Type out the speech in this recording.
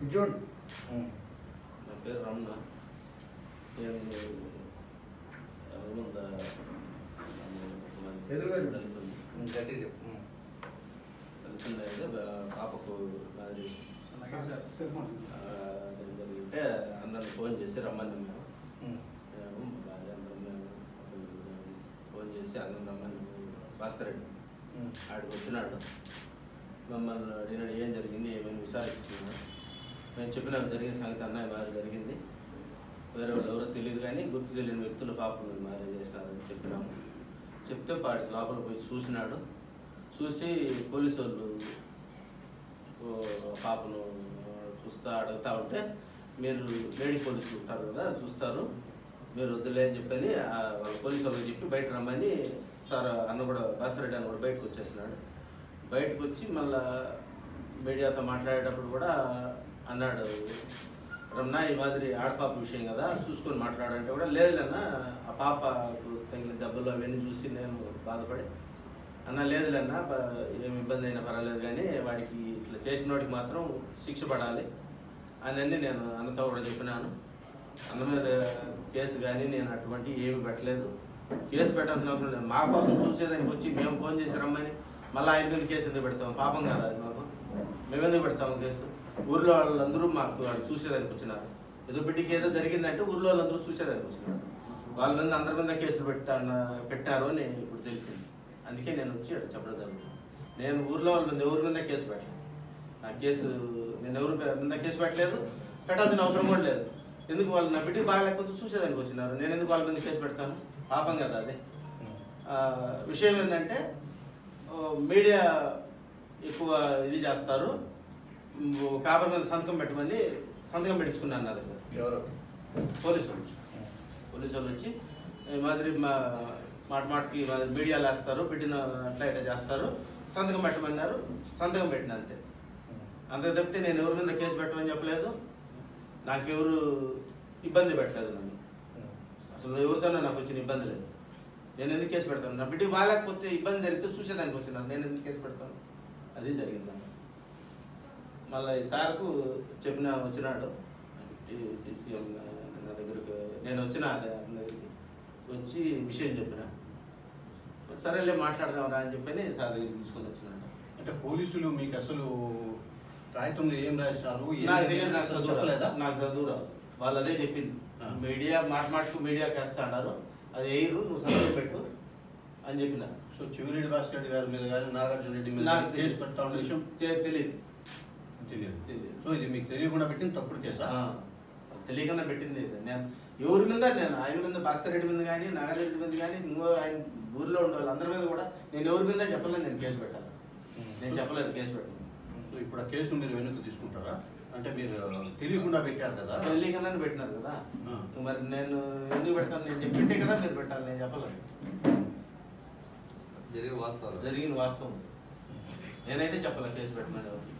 June నా పేరు రమణ నేను రమణ గట్టి చెప్పు పాపకు మాదిరి జరిగింటే అందరిని ఫోన్ చేసి రమ్మని మేము మేము భార్య అందరం మేము ఫోన్ చేసి అందరం రమ్మని భాస్కర్ రెడ్డి ఆడికి వచ్చినాడు మమ్మల్ని అడిగినాడు ఏం జరిగింది ఏమైనా విచారించుకున్నాడు మేము చెప్పినాం జరిగిన సంగతి అన్నయ్య మారి జరిగింది. వేరే వాళ్ళు ఎవరో తెలియదు కానీ గుర్తు తెలియని వ్యక్తులు పాపను మారి చేసినారని చెప్పినాము చెప్తే పాడి లోపల పోయి చూసినాడు. చూసి పోలీసు వాళ్ళు పాపను చూస్తా అడుగుతా ఉంటే మీరు లేడీ పోలీసులు ఉంటారు కదా చూస్తారు. మీరు వద్దులే అని చెప్పని వాళ్ళ పోలీసు వాళ్ళకి చెప్పి బయట రమ్మని సార్ అన్న కూడా బాసరెడ్డి అన్న కూడా బయటకు వచ్చేసినాడు. బయటకు వచ్చి మళ్ళా మీడియాతో మాట్లాడేటప్పుడు కూడా అన్నాడు. రమ్నా ఈ మాదిరి ఆడపాప విషయం కదా చూసుకొని మాట్లాడంటే కూడా లేదులేనా ఆ పాపకు తగిన దెబ్బలు అవన్నీ చూసి నేను బాధపడి అన్న లేదులేన్న ఏమి ఇబ్బంది అయినా పర్వాలేదు కానీ వాడికి ఇట్లా చేసిన వాడికి మాత్రం శిక్ష పడాలి అని నేను అన్నతో కూడా చెప్పినాను. అన్న మీద కేసు కానీ నేను అటువంటి ఏమి పెట్టలేదు. కేసు పెట్టాల్సిన అవసరం లేదు. మా కోసం చూసేదానికి వచ్చి మేము ఫోన్ చేసి రమ్మని మళ్ళీ ఆయన మీద కేసు ఎందుకు పెడతాం? పాపం కాదు అది మాకు. మేము ఎందుకు పెడతాము కేసు? ఊర్లో వాళ్ళందరూ మాకు వాడు చూసేదానికి వచ్చినారు. ఏదో బిడ్డకి ఏదో జరిగిందంటే ఊర్లో వాళ్ళందరూ చూసేదానికి వచ్చినారు. వాళ్ళ మీద అందరి మీద కేసులు పెట్టా పెట్టారు అని ఇప్పుడు తెలిసింది. అందుకే నేను వచ్చి చెప్పడం జరుగుతుంది. నేను ఊర్లో వాళ్ళ మీద ఎవరి మీద కేసు పెట్టలేదు. నా కేసు నేను ఎవరి మీద కేసు పెట్టలేదు. పెట్టాల్సిన అవసరం కూడా లేదు. ఎందుకు వాళ్ళు నా బిడ్డకి బాగాలేకపోతే చూసేదానికి వచ్చినారు? నేను ఎందుకు వాళ్ళ మీద కేసు పెడతాను? పాపం కదా అది. విషయం ఏంటంటే మీడియా ఎక్కువ ఇది చేస్తారు. పేపర్ మీద సంతకం పెట్టమని సంతకం పెట్టించుకున్నాను నా దగ్గర. ఎవరు? పోలీసు వాళ్ళు. పోలీసు వాళ్ళు వచ్చి ఈ మాదిరి మా మాట మాటకి మాదిరి మీడియాలో వేస్తారు పెట్టిన అట్లా ఇట్లా చేస్తారు. సంతకం పెట్టమన్నారు సంతకం పెట్టిన అంతే. అంతే తప్పితే నేను ఎవరి మీద కేసు పెట్టమని చెప్పలేదు. నాకెవరు ఇబ్బంది పెట్టలేదు నన్ను. అసలు ఎవరితోనో నాకు వచ్చిన ఇబ్బంది లేదు. నేను ఎందుకు కేసు పెడతాను? నా బిడ్డకి బాగాలేకపోతే ఇబ్బంది జరిగితే చూసేదానికి వచ్చినాను నేను ఎందుకు కేసు పెడతాను? అది జరిగింది. మళ్ళీ ఈ సార్కు చెప్పిన వచ్చినాడు. సీఎం నా దగ్గరికి నేను వచ్చిన అతని దగ్గరికి వచ్చి విషయం చెప్పిన. సరేలే మాట్లాడదాం రా అని చెప్పని సార్ తీసుకొని వచ్చినాడు. అంటే పోలీసులు మీకు అసలు కాగితంలో ఏం రాసినారు నాకు నాకు చదువు చెప్పలేదా రాదు. నాకు చదువు రాదు. వాళ్ళు అదే చెప్పింది. మీడియా మాట మాటకు మీడియాకి వేస్తా అన్నారు. అది వేయరు నువ్వు సంతకం పెట్టు అని చెప్పిన సో చివరెడ్డి భాస్కర్ రెడ్డి గారి మీద కానీ నాగార్జున రెడ్డి మీద నాకు కేసు పెడతా ఉన్న విషయం? తెలియదు తెలియదు. తెలియదు. సో ఇది మీకు తెలియకుండా పెట్టిన తప్పుడు కేసా? తెలియకుండా పెట్టింది. ఇది. నేను ఎవరి మీద నేను ఆయన మీద భాస్కర్ రెడ్డి మీద కానీ నాగారెడ్డి మీద కానీ ఇంకో ఆయన ఊర్లో ఉండే వాళ్ళందరి మీద కూడా నేను ఎవరి మీద చెప్పలేదు నేను కేసు పెట్టాను నేను చెప్పలేదు కేసు పెట్టాను సో ఇప్పుడు ఆ కేసు మీరు వెనక్కి తీసుకుంటారా? అంటే మీరు తెలియకుండా పెట్టారు కదా? తెలియకుండానే పెట్టినారు కదా. ఆ. మరి నేను ఎందుకు పెడతాను? నేను చెప్పింటే కదా మీరు పెట్టాలి నేను చెప్పలేదు. జరిగే వాస్తవాలు. జరిగిన వాస్తవం. నేనైతే చెప్పలే కేసు పెట్టమని ఎవరికి.